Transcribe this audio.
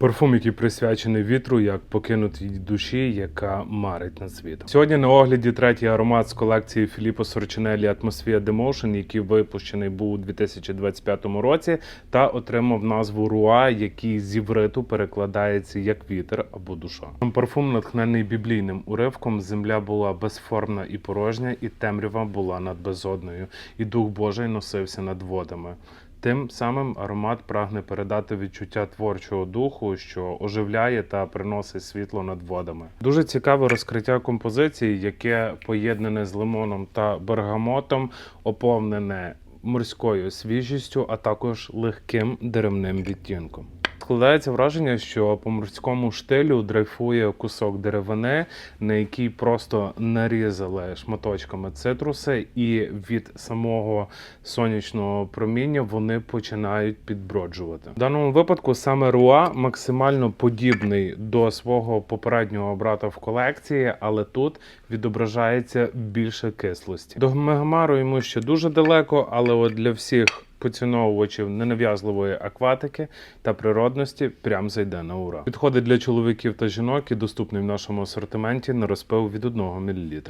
Парфум, який присвячений вітру, як покинутій душі, яка марить над світом. Сьогодні на огляді третій аромат з колекції Філіппо Сорчинелі Atmosphere Demotion, який випущений був у 2025 році, та отримав назву Руа, який з івриту перекладається як вітер або душа. Парфум натхнений біблійним уривком. Земля була безформна і порожня, і темрява була над безодною, і дух Божий носився над водами. Тим самим аромат прагне передати відчуття творчого духу, що оживляє та приносить світло над водами. Дуже цікаве розкриття композиції, яке поєднане з лимоном та бергамотом, оповнене морською свіжістю, а також легким деревним відтінком. Складається враження, що по морському штилю дрейфує кусок деревини, на який просто нарізали шматочками цитруси, і від самого сонячного проміння вони починають підброджувати. В даному випадку саме Руа максимально подібний до свого попереднього брата в колекції, але тут відображається більше кислості. До Мегамару йому ще дуже далеко, але от для всіх поціновувачів ненав'язливої акватики та природності прям зайде на ура. Підходить для чоловіків та жінок і доступний в нашому асортименті на розпил від 1 мл.